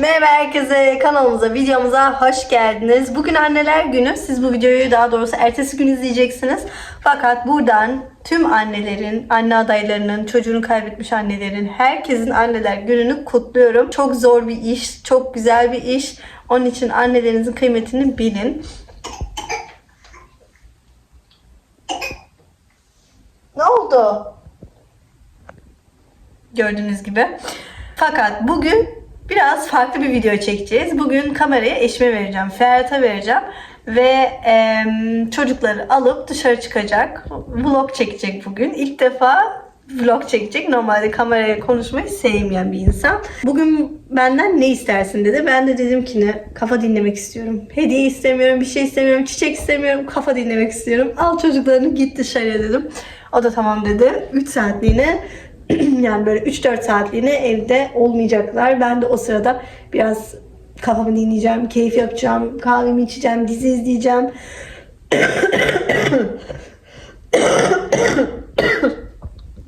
Merhaba herkese kanalımıza, videomuza hoş geldiniz. Bugün anneler günü. Siz bu videoyu daha doğrusu ertesi gün izleyeceksiniz. Fakat buradan tüm annelerin, anne adaylarının, çocuğunu kaybetmiş annelerin, herkesin anneler gününü kutluyorum. Çok zor bir iş, çok güzel bir iş. Onun için annelerinizin kıymetini bilin. Ne oldu? Gördüğünüz gibi. Fakat bugün biraz farklı bir video çekeceğiz. Bugün kamerayı eşime vereceğim. Ferhat'a vereceğim. Ve em, çocukları alıp dışarı çıkacak. Vlog çekecek bugün. İlk defa vlog çekecek. Normalde kameraya konuşmayı sevmeyen bir insan. Bugün benden ne istersin dedi. Ben de dedim ki ne? Kafa dinlemek istiyorum. Hediye istemiyorum, bir şey istemiyorum, çiçek istemiyorum. Kafa dinlemek istiyorum. Al çocuklarını git dışarıya dedim. O da tamam dedi. 3 saatliğine yani böyle 3-4 saatliğine evde olmayacaklar. Ben de o sırada biraz kafamı dinleyeceğim, keyif yapacağım, kahvemi içeceğim, dizi izleyeceğim.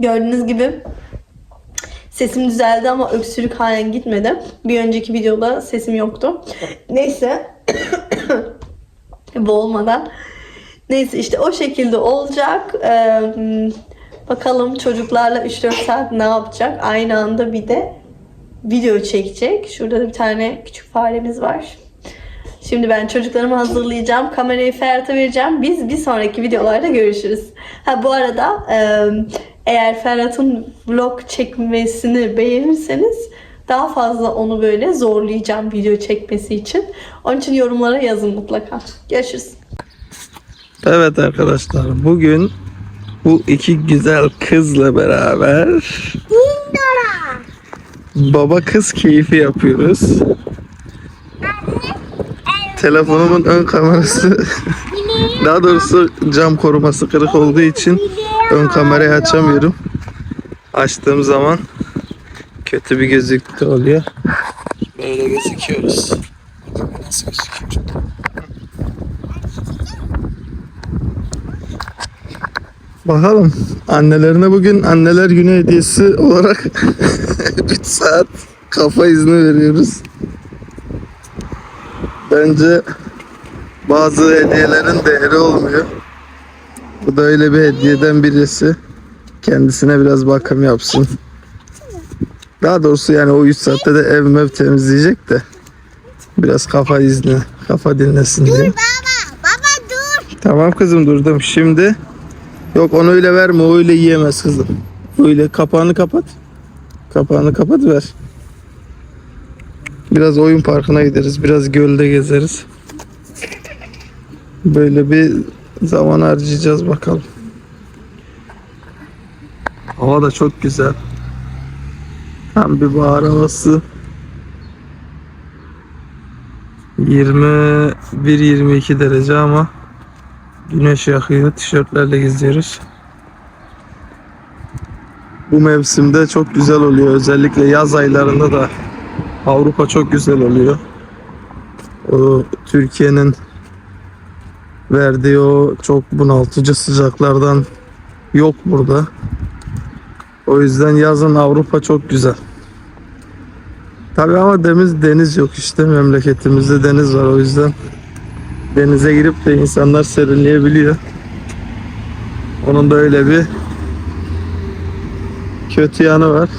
Gördüğünüz gibi sesim düzeldi ama öksürük halen gitmedi. Bir önceki videoda sesim yoktu. Neyse boğulmadan. Neyse işte o şekilde olacak. Ee, bakalım çocuklarla 3-4 saat ne yapacak. Aynı anda bir de video çekecek. Şurada da bir tane küçük faremiz var. Şimdi ben çocuklarımı hazırlayacağım. Kamerayı Ferhat'a vereceğim. Biz bir sonraki videolarda görüşürüz. Ha bu arada eğer Ferhat'ın vlog çekmesini beğenirseniz daha fazla onu böyle zorlayacağım video çekmesi için. Onun için yorumlara yazın mutlaka. Görüşürüz. Evet arkadaşlar bugün bu iki güzel kızla beraber baba kız keyfi yapıyoruz. Telefonumun ön kamerası daha doğrusu cam koruması kırık olduğu için ön kamerayı açamıyorum. Açtığım zaman kötü bir gözüktü oluyor. Böyle gözüküyoruz. Nasıl gözüküyor. Bakalım annelerine bugün anneler günü hediyesi olarak 3 saat kafa izni veriyoruz. Bence bazı hediyelerin değeri olmuyor. Bu da öyle bir hediyeden birisi. Kendisine biraz bakım yapsın. Daha doğrusu yani o 3 saatte de ev mev temizleyecek de biraz kafa izni, kafa dinlesin diye. Baba, baba dur. Tamam kızım durdum. Şimdi yok onu öyle verme. O öyle yiyemez kızım. Öyle kapağını kapat. Kapağını kapat ver. Biraz oyun parkına gideriz. Biraz gölde gezeriz. Böyle bir zaman harcayacağız bakalım. Hava da çok güzel. Hem bir bahar havası. 21-22 derece ama Güneş yakıyor. Tişörtlerle geziyoruz. Bu mevsimde çok güzel oluyor. Özellikle yaz aylarında da Avrupa çok güzel oluyor. O Türkiye'nin verdiği o çok bunaltıcı sıcaklardan yok burada. O yüzden yazın Avrupa çok güzel. Tabii ama deniz deniz yok işte memleketimizde deniz var o yüzden denize girip de insanlar serinleyebiliyor. Onun da öyle bir kötü yanı var.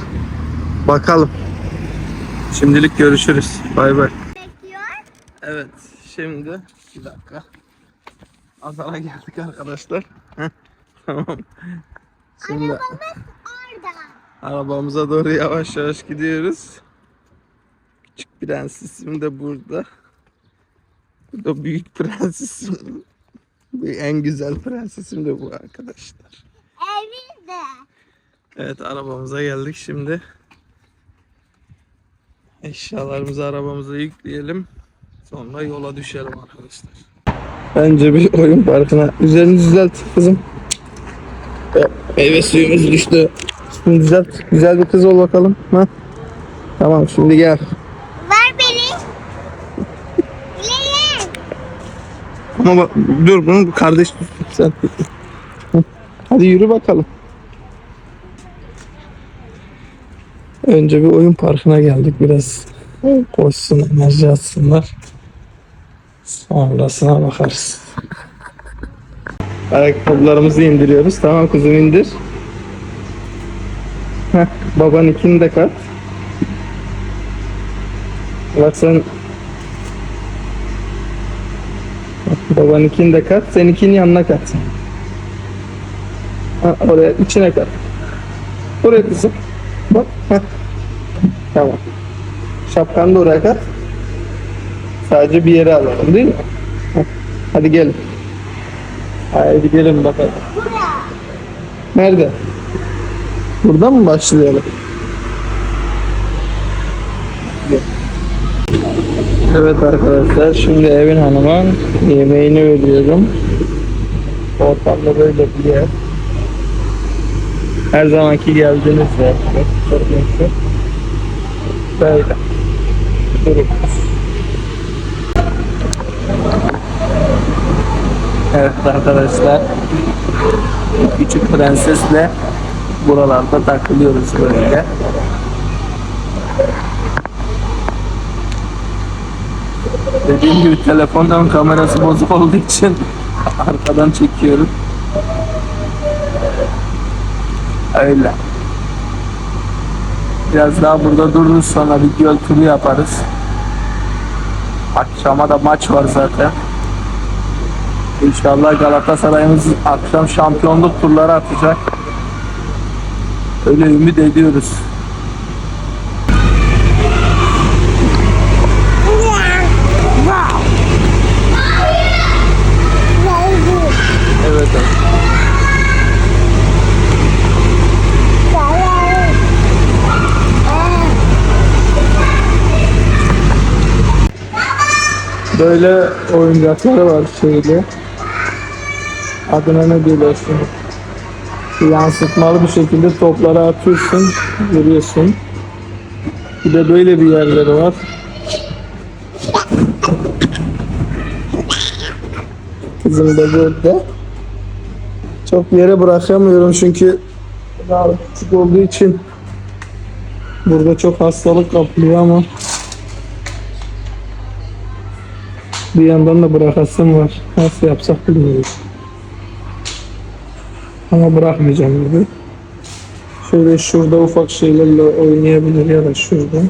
Bakalım. Şimdilik görüşürüz. Bay bay. Evet, şimdi bir dakika. Azara geldik arkadaşlar. Tamam. Şimdi Orada. arabamıza doğru yavaş yavaş gidiyoruz. Küçük prensesim de burada. Bu da büyük prensesim. En güzel prensesim de bu arkadaşlar. Evinde. Evet arabamıza geldik şimdi. Eşyalarımızı arabamıza yükleyelim. Sonra yola düşelim arkadaşlar. Bence bir oyun parkına. Üzerini düzelt kızım. Meyve suyumuz düştü. Üstünü düzelt. Güzel bir kız ol bakalım. Ha? Tamam şimdi gel. Ama bak, dur bunu kardeş sen. Hadi yürü bakalım. Önce bir oyun parkına geldik biraz Koşsun enerji atsınlar. Sonrasına bakarız. Ayakkabılarımızı indiriyoruz. Tamam kuzum indir. Heh, baban ikini de kat. Bak sen Baban ikini de kat. Sen ikini yanına kat. Ha, oraya içine kat. Oraya kızım. Bak. Heh. Tamam. Şapkanı da oraya kat. Sadece bir yere alalım değil mi? Heh. Hadi gelin. Haydi gelin bakalım. Nerede? Buradan mı başlayalım? Evet arkadaşlar şimdi evin hanımın yemeğini veriyorum. Ortamda böyle bir yer. Her zamanki geldiğinizde gördüğünüz böyle durumumuz. Evet arkadaşlar küçük prensesle buralarda takılıyoruz böyle. Dediğim gibi telefondan kamerası bozuk olduğu için arkadan çekiyorum. Öyle. Biraz daha burada dururuz sonra bir göl turu yaparız. Akşama da maç var zaten. İnşallah Galatasaray'ımız akşam şampiyonluk turları atacak. Öyle ümit ediyoruz. Evet. evet. Böyle oyuncakları var şöyle. Adına ne diyorsun? Yansıtmalı bir şekilde topları atıyorsun, vuruyorsun. Bir de böyle bir yerleri var. Kızım da burada. Çok yere bırakamıyorum çünkü daha küçük olduğu için burada çok hastalık kapılıyor ama bir yandan da bırakasım var. Nasıl yapsak bilmiyorum. Ama bırakmayacağım gibi. Şöyle şurada ufak şeylerle oynayabilir ya da şurada.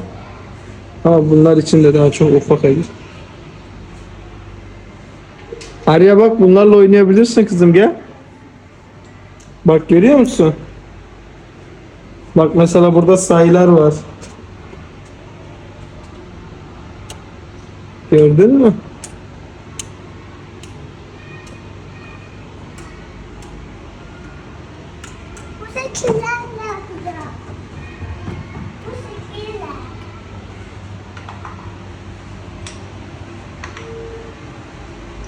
Ama bunlar için de daha çok ufak ayır. Arya bak bunlarla oynayabilirsin kızım gel. Bak görüyor musun? Bak mesela burada sayılar var. Gördün mü? Bu şekiller ne yapacağım? Bu şekiller.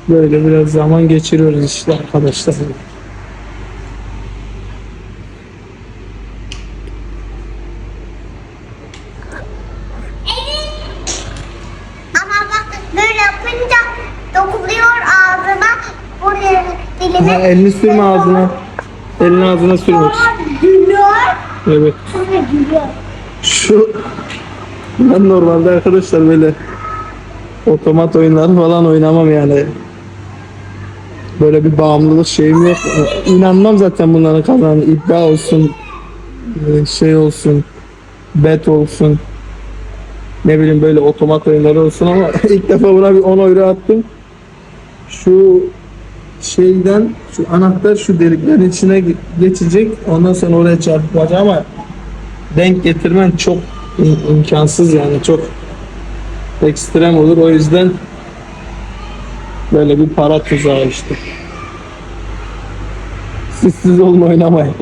Böyle biraz zaman geçiriyoruz işte arkadaşlar. Ama bak böyle yapınca dokunuyor ağzına. Buraya dilime. Ha, elini sürme ağzına. Elini ağzına sürme. Gülüyor. Evet. Sonra gülüyor. Şu ben normalde arkadaşlar böyle otomat oyunları falan oynamam yani. Böyle bir bağımlılık şeyim yok. İnanmam zaten bunların kazanı. iddia olsun, e, şey olsun, bet olsun. Ne bileyim böyle otomat oyunları olsun ama ilk defa buna bir 10 euro attım. Şu şeyden şu anahtar şu deliklerin içine ge- geçecek. Ondan sonra oraya çarpacak ama denk getirmen çok im- imkansız yani çok ekstrem olur o yüzden böyle bir para tuzağı işte. Siz siz olma oynamayın.